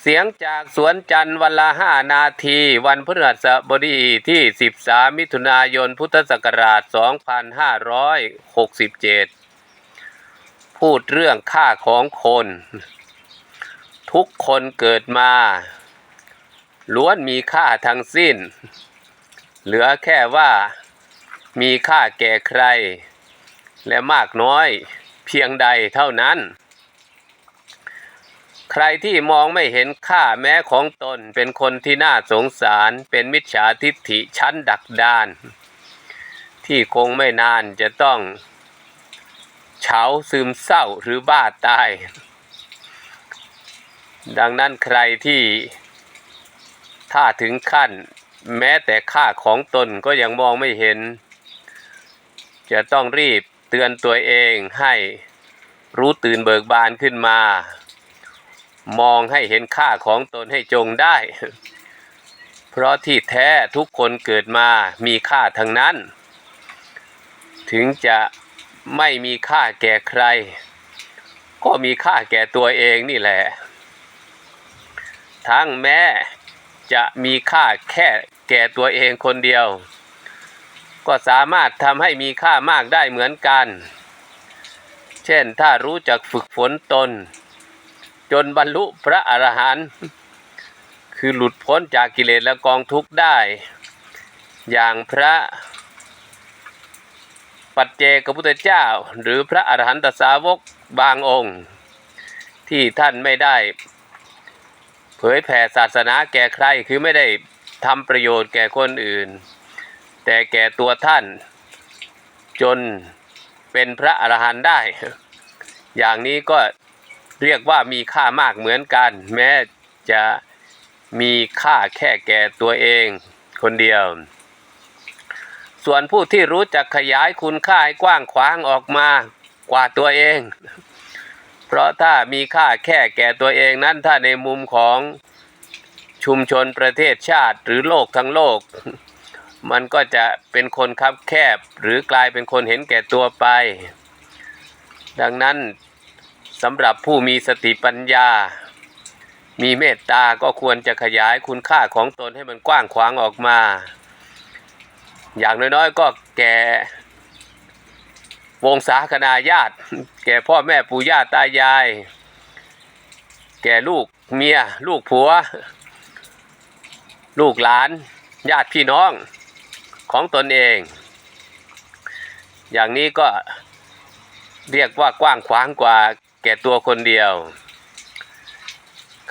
เสียงจากสวนจันทร์วันละห้านาที วันพฤหัสบดีที่ 13 มิถุนายนพุทธศักราช 2567 พูดเรื่องค่าของคน ทุกคนเกิดมาล้วนมีค่าทั้งสิ้น เหลือแค่ว่ามีค่าแก่ใคร และมากน้อยเพียงใดเท่านั้น ใครที่มองไม่เห็นค่าแม้ของตนเป็นคนที่น่าสงสาร เป็นมิจฉาทิฏฐิชั้นดักดาน ที่คงไม่นานจะต้องเฉาซึมเศร้าหรือบ้าตาย ดังนั้นใครที่ถ้าถึงขั้น แม้แต่ค่าของตนก็ยังมองไม่เห็น จะต้องรีบเตือนตัวเองให้รู้ตื่นเบิกบานขึ้นมา มองให้เห็นค่าของตนให้จงได้ เพราะที่แท้ทุกคนเกิดมามีค่าทั้งนั้น ถึงจะไม่มีค่าแก่ใคร ก็มีค่าแก่ตัวเองนี่แหละ ทั้งแม้จะมีค่าแค่แก่ตัวเองคนเดียว ก็สามารถทำให้มีค่ามากได้เหมือนกัน เช่นถ้ารู้จักฝึกฝนตน จนบรรลุพระอรหันต์คือหลุดพ้นจากกิเลสและกองทุกข์ได้ อย่างพระปัจเจกพุทธเจ้า หรือพระอรหันตสาวกบางองค์ ที่ท่านไม่ได้ เผยแผ่ศาสนาแก่ใครคือไม่ได้ทำประโยชน์แก่คนอื่น แต่แก่ตัวท่าน จนเป็นพระอรหันต์ได้ อย่างนี้ก็ เรียกว่ามีค่ามากเหมือนกัน แม้จะมีค่าแค่แก่ตัวเองคนเดียว ส่วนผู้ที่รู้จักขยายคุณค่าให้กว้างขวางออกมากว่าตัวเอง เพราะถ้ามีค่าแค่แก่ตัวเองนั้นถ้าในมุมของชุมชนประเทศชาติหรือโลกทั้งโลก มันก็จะเป็นคนคับแคบหรือกลายเป็นคนเห็นแก่ตัวไป ดังนั้น สำหรับผู้มีสติปัญญา มีเมตตาก็ควรจะขยายคุณค่าของตนให้มันกว้างขวางออกมา อย่างน้อยๆก็แก่วงศาคณาญาติ แก่พ่อแม่ปู่ย่าตายาย แก่ลูกเมีย ลูกผัว ลูกหลาน ญาติพี่น้องของตนเอง อย่างนี้ก็เรียกว่ากว้างขวางกว่า ก่ตัวคนเดียว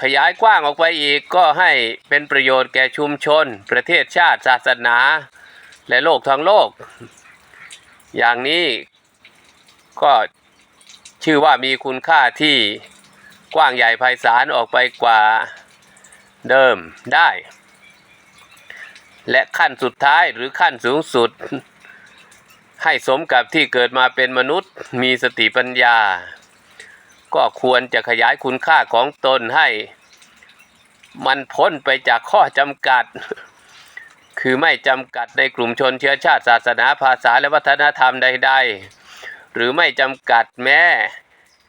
ขยายกว้างออกไปอีกก็ให้เป็นประโยชน์แก่ชุมชน ประเทศชาติศาสนา และโลกทั้งโลก อย่างนี้ก็ชื่อว่ามีคุณค่าที่กว้างใหญ่ไพศาลออกไปกว่าเดิมได้ และขั้นสุดท้ายหรือขั้นสูงสุด ให้สมกับที่เกิดมาเป็นมนุษย์มีสติปัญญา ก็ควรจะขยายคุณค่าของตนให้ มันพ้นไปจากข้อจำกัด คือไม่จำกัดในกลุ่มชนเชื้อชาติศาสนาภาษาและวัฒนธรรมใด ๆ หรือไม่จำกัดแม้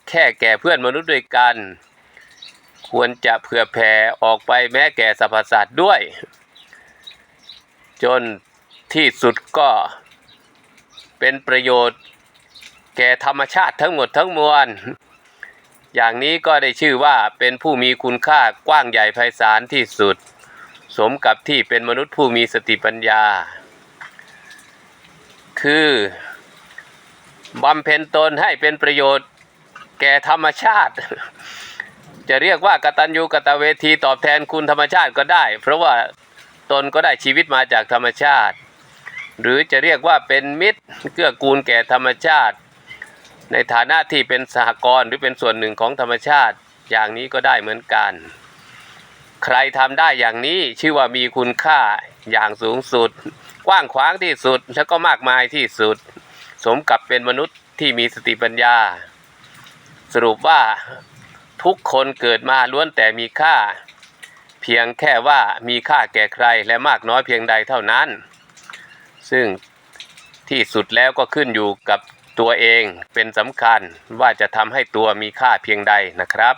แค่แก่เพื่อนมนุษย์ด้วยกัน ควรจะเผื่อแผ่ออกไปแม้แก่สรรพสัตว์ด้วย จนที่สุดก็เป็นประโยชน์แก่ธรรมชาติทั้งหมดทั้งมวล อย่างนี้ก็ได้ชื่อว่าเป็นผู้มีคุณค่ากว้างใหญ่ไพศาลที่สุด สมกับที่เป็นมนุษย์ผู้มีสติปัญญา คือบำเพ็ญตนให้เป็นประโยชน์แก่ธรรมชาติ จะเรียกว่ากตัญญูกตเวทีตอบแทนคุณธรรมชาติก็ได้ เพราะว่าตนก็ได้ชีวิตมาจากธรรมชาติ หรือจะเรียกว่าเป็นมิตรเกื้อกูลแก่ธรรมชาติ ในฐานะที่เป็นสหกรณ์หรือเป็นส่วนหนึ่งของธรรมชาติอย่างนี้ก็ได้เหมือนกัน ใครทำได้อย่างนี้ชื่อว่ามีคุณค่าอย่างสูงสุด กว้างขวางที่สุดแล้วก็มากมายที่สุด สมกับเป็นมนุษย์ที่มีสติปัญญา สรุปว่าทุกคนเกิดมาล้วนแต่มีค่า เพียงแค่ว่ามีค่าแก่ใครและมากน้อยเพียงใดเท่านั้น ซึ่งที่สุดแล้วก็ขึ้นอยู่กับ ตัวเองเป็นสำคัญว่าจะทำให้ตัวมีค่าเพียงใดนะครับ